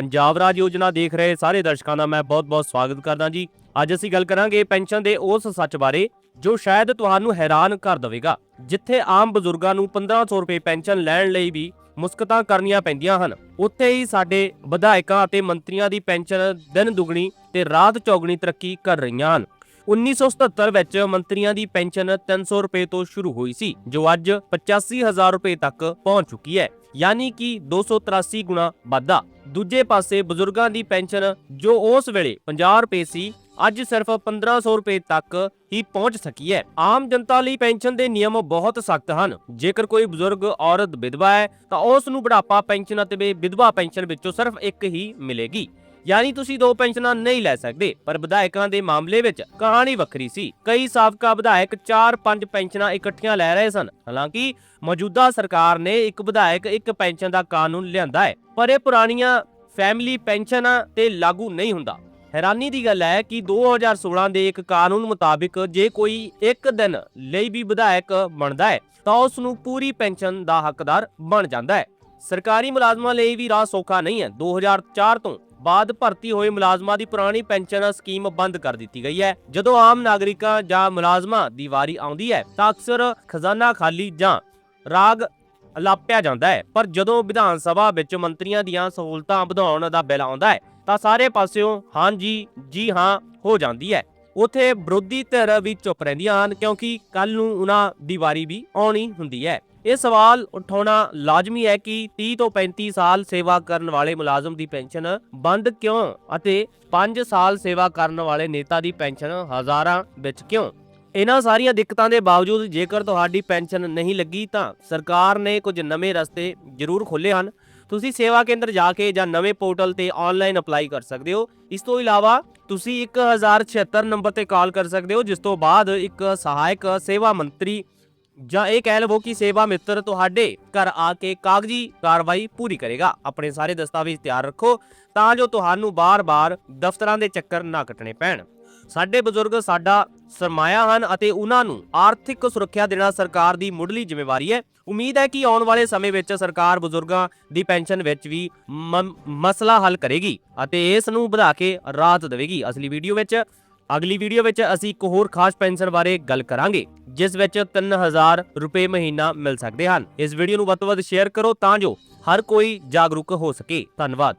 ਪੰਜਾਬ ਰਾਜ ਯੋਜਨਾ ਦੇਖ ਰਹੇ ਸਾਰੇ ਦਰਸ਼ਕਾਂ ਦਾ ਮੈਂ ਬਹੁਤ-ਬਹੁਤ ਸਵਾਗਤ ਕਰਦਾ ਜੀ। ਅੱਜ ਅਸੀਂ ਗੱਲ ਕਰਾਂਗੇ ਪੈਨਸ਼ਨ ਦੇ ਉਸ ਸੱਚ ਬਾਰੇ, ਜੋ ਸ਼ਾਇਦ ਤੁਹਾਨੂੰ ਹੈਰਾਨ ਕਰ ਦੇਵੇਗਾ, ਜਿੱਥੇ ਆਮ ਬਜ਼ੁਰਗਾਂ ਨੂੰ 1500 ਰੁਪਏ ਪੈਨਸ਼ਨ ਲੈਣ ਲਈ ਵੀ ਮੁਸਕਤਾਂ ਕਰਨੀਆਂ ਪੈਂਦੀਆਂ ਹਨ। ਉੱਥੇ ਹੀ ਸਾਡੇ ਵਿਧਾਇਕਾਂ ਅਤੇ ਮੰਤਰੀਆਂ ਦੀ ਪੈਨਸ਼ਨ ਦਿਨ ਦੁਗਣੀ ਤੇ ਰਾਤ ਚੌਗਣੀ ਤਰੱਕੀ ਕਰ ਰਹੀਆਂ ਹਨ। 1977 ਵਿੱਚ ਮੰਤਰੀਆਂ ਦੀ ਪੈਨਸ਼ਨ 300 ਰੁਪਏ ਤੋਂ ਸ਼ੁਰੂ ਹੋਈ ਸੀ, ਜੋ ਅੱਜ 85000 ਰੁਪਏ ਤੱਕ ਪਹੁੰਚ ਚੁੱਕੀ ਹੈ, ਯਾਨੀ ਕਿ 283 ਗੁਣਾ ਵਾਧਾ। ਦੂਜੇ ਪਾਸੇ ਬਜ਼ੁਰਗਾਂ ਦੀ ਪੈਨਸ਼ਨ ਜੋ ਉਸ ਵੇਲੇ 50 ਰੁਪਏ ਸੀ, ਅੱਜ ਸਿਰਫ 1500 ਰੁਪਏ ਤੱਕ ਹੀ ਪਹੁੰਚ ਸਕੀ ਹੈ। ਆਮ ਜਨਤਾ ਲਈ ਪੈਨਸ਼ਨ ਦੇ ਨਿਯਮ ਬਹੁਤ ਸਖਤ ਹਨ। ਜੇਕਰ ਕੋਈ ਬਜ਼ੁਰਗ ਔਰਤ ਵਿਧਵਾ ਹੈ, ਤਾਂ ਉਸ ਨੂੰ ਬੁਢਾਪਾ ਪੈਨਸ਼ਨ ਅਤੇ ਵਿਧਵਾ ਪੈਨਸ਼ਨ ਵਿੱਚੋਂ ਸਿਰਫ ਇੱਕ ਹੀ ਮਿਲੇਗੀ। ਯਾਨੀ ਤੁਸੀਂ ਦੋ ਪੈਨਸ਼ਨਾਂ ਨਹੀਂ ਲੈ ਸਕਦੇ, ਪਰ ਵਿਧਾਇਕਾਂ ਦੇ ਮਾਮਲੇ ਵਿੱਚ ਕਹਾਣੀ ਵੱਖਰੀ ਸੀ। ਕਈ ਸਾਬਕਾ ਵਿਧਾਇਕ 4-5 ਪੈਨਸ਼ਨਾਂ ਇਕੱਠੀਆਂ ਲੈ ਰਹੇ ਸਨ। ਹਾਲਾਂਕਿ ਮੌਜੂਦਾ ਸਰਕਾਰ ਨੇ ਇੱਕ ਵਿਧਾਇਕ ਇੱਕ ਪੈਨਸ਼ਨ ਦਾ ਕਾਨੂੰਨ ਲਿਆਂਦਾ ਹੈ, ਪਰ ਇਹ ਪੁਰਾਣੀਆਂ ਫੈਮਿਲੀ ਪੈਨਸ਼ਨਾਂ ਤੇ ਲਾਗੂ ਨਹੀਂ ਹੁੰਦਾ। ਹੈਰਾਨੀ ਦੀ ਗੱਲ ਹੈ ਕਿ 2016 ਦੇ ਇੱਕ ਕਾਨੂੰਨ ਮੁਤਾਬਿਕ ਜੇ ਕੋਈ ਇੱਕ ਦਿਨ ਲਈ ਵੀ ਵਿਧਾਇਕ ਬਣਦਾ ਹੈ, ਤਾਂ ਉਸ ਨੂੰ ਪੂਰੀ ਪੈਨਸ਼ਨ ਦਾ ਹੱਕਦਾਰ ਬਣ ਜਾਂਦਾ ਹੈ। ਸਰਕਾਰੀ ਮੁਲਾਜ਼ਮਾਂ ਲਈ ਵੀ ਰਾਹ ਸੌਖਾ ਨਹੀਂ ਹੈ। 2004 ਤੋਂ ਬਾਅਦ ਭਰਤੀ ਹੋਏ ਮੁਲਾਜ਼ਮਾਂ ਦੀ ਪੁਰਾਣੀ ਪੈਨਸ਼ਨ ਸਕੀਮ ਬੰਦ ਕਰ ਦਿੱਤੀ ਗਈ ਹੈ। ਜਦੋਂ ਆਮ ਨਾਗਰਿਕਾਂ ਜਾਂ ਮੁਲਾਜ਼ਮਾਂ ਦੀ ਵਾਰੀ ਆਉਂਦੀ ਹੈ, ਤਾਂ ਅਕਸਰ ਖਜ਼ਾਨਾ ਖਾਲੀ ਜਾਂ ਰਾਗ ਲਾਪਿਆ ਜਾਂਦਾ ਹੈ। ਪਰ ਜਦੋਂ ਵਿਧਾਨ ਸਭਾ ਵਿੱਚ ਮੰਤਰੀਆਂ ਦੀਆਂ ਸਹੂਲਤਾਂ ਵਧਾਉਣ ਦਾ ਬਿੱਲ ਆਉਂਦਾ ਹੈ, ਤਾਂ ਸਾਰੇ ਪਾਸਿਓਂ ਹਾਂਜੀ ਜੀ ਹਾਂ ਹੋ ਜਾਂਦੀ ਹੈ। ਉਥੇ ਵਿਰੋਧੀ ਧਿਰ ਵੀ ਚੁੱਪ ਰਹਿੰਦੀਆਂ ਹਨ, ਕਿਉਂਕਿ ਕੱਲ ਨੂੰ ਉਹਨਾਂ ਦੀ ਵਾਰੀ ਵੀ ਆਉਣੀ ਹੁੰਦੀ ਹੈ। ਇਹ ਸਵਾਲ ਉਠਾਉਣਾ ਲਾਜ਼ਮੀ ਹੈ ਕਿ 30 ਤੋਂ 35 ਸਾਲ ਸੇਵਾ ਕਰਨ ਵਾਲੇ ਮੁਲਾਜ਼ਮ ਦੀ ਪੈਨਸ਼ਨ ਬੰਦ ਕਿਉਂ ਅਤੇ 5 ਸਾਲ ਸੇਵਾ ਕਰਨ ਵਾਲੇ ਨੇਤਾ ਦੀ ਪੈਨਸ਼ਨ ਹਜ਼ਾਰਾਂ ਵਿੱਚ ਕਿਉਂ? ਇਹਨਾਂ ਸਾਰੀਆਂ ਦਿੱਕਤਾਂ ਦੇ ਬਾਵਜੂਦ ਜੇਕਰ ਤੁਹਾਡੀ ਪੈਨਸ਼ਨ ਨਹੀਂ ਲੱਗੀ ਤਾਂ ਸਰਕਾਰ ਨੇ ਕੁਝ ਨਵੇਂ ਰਸਤੇ ਜ਼ਰੂਰ ਖੋਲ੍ਹੇ ਹਨ। ਤੁਸੀਂ ਸੇਵਾ ਕੇਂਦਰ ਜਾ ਕੇ ਜਾਂ ਨਵੇਂ ਪੋਰਟਲ ਤੇ ਆਨਲਾਈਨ ਅਪਲਾਈ ਕਰ ਸਕਦੇ ਹੋ। ਇਸ ਤੋਂ ਇਲਾਵਾ ਤੁਸੀਂ 1076 ਨੰਬਰ ਤੇ ਕਾਲ ਕਰ ਸਕਦੇ ਹੋ, ਜਿਸ ਤੋਂ ਬਾਅਦ ਇੱਕ ਸਹਾਇਕ ਸੇਵਾ ਮੰਤਰੀ ਜਾਂ ਇਹ ਕਹਿ ਲਵੋ ਕਿ ਸੇਵਾ ਮਿੱਤਰ ਤੁਹਾਡੇ ਘਰ ਆ ਕੇ ਕਾਗਜ਼ੀ ਕਾਰਵਾਈ ਪੂਰੀ ਕਰੇਗਾ। ਆਪਣੇ ਸਾਰੇ ਦਸਤਾਵੇਜ਼ ਤਿਆਰ ਰੱਖੋ ਤਾਂ ਜੋ ਤੁਹਾਨੂੰ ਬਾਰ-ਬਾਰ ਦਫ਼ਤਰਾਂ ਦੇ ਚੱਕਰ ਨਾ ਕੱਟਣੇ ਪੈਣ। ਸਾਡੇ ਬਜ਼ੁਰਗ ਸਾਡਾ ਸਰਮਾਇਆ ਹਨ ਅਤੇ ਉਹਨਾਂ ਨੂੰ ਆਰਥਿਕ ਸੁਰੱਖਿਆ ਦੇਣਾ ਸਰਕਾਰ ਦੀ ਮੁੱਢਲੀ ਜ਼ਿੰਮੇਵਾਰੀ ਹੈ। ਉਮੀਦ ਹੈ ਕਿ ਆਉਣ ਵਾਲੇ ਸਮੇਂ ਵਿੱਚ ਸਰਕਾਰ ਬਜ਼ੁਰਗਾਂ ਦੀ ਪੈਨਸ਼ਨ ਵਿੱਚ ਵੀ ਮਸਲਾ ਹੱਲ ਕਰੇਗੀ ਅਤੇ ਇਸ ਨੂੰ ਵਧਾ ਕੇ ਰਾਹਤ ਦੇਵੇਗੀ। ਅਸਲੀ ਵੀਡੀਓ ਵਿੱਚ, ਅਗਲੀ ਵੀਡੀਓ ਵਿੱਚ ਅਸੀਂ ਇੱਕ ਹੋਰ ਖਾਸ ਪੈਨਸ਼ਨ ਬਾਰੇ ਗੱਲ ਕਰਾਂਗੇ। ਜਿਸ ਵਿੱਚ 3000 ਰੁਪਏ ਮਹੀਨਾ ਮਿਲ ਸਕਦੇ ਹਨ। ਇਸ ਵੀਡੀਓ ਨੂੰ ਵੱਧ ਤੋਂ ਵੱਧ ਸ਼ੇਅਰ ਕਰੋ ਤਾਂ ਜੋ ਹਰ ਕੋਈ ਜਾਗਰੂਕ ਹੋ ਸਕੇ। ਧੰਨਵਾਦ।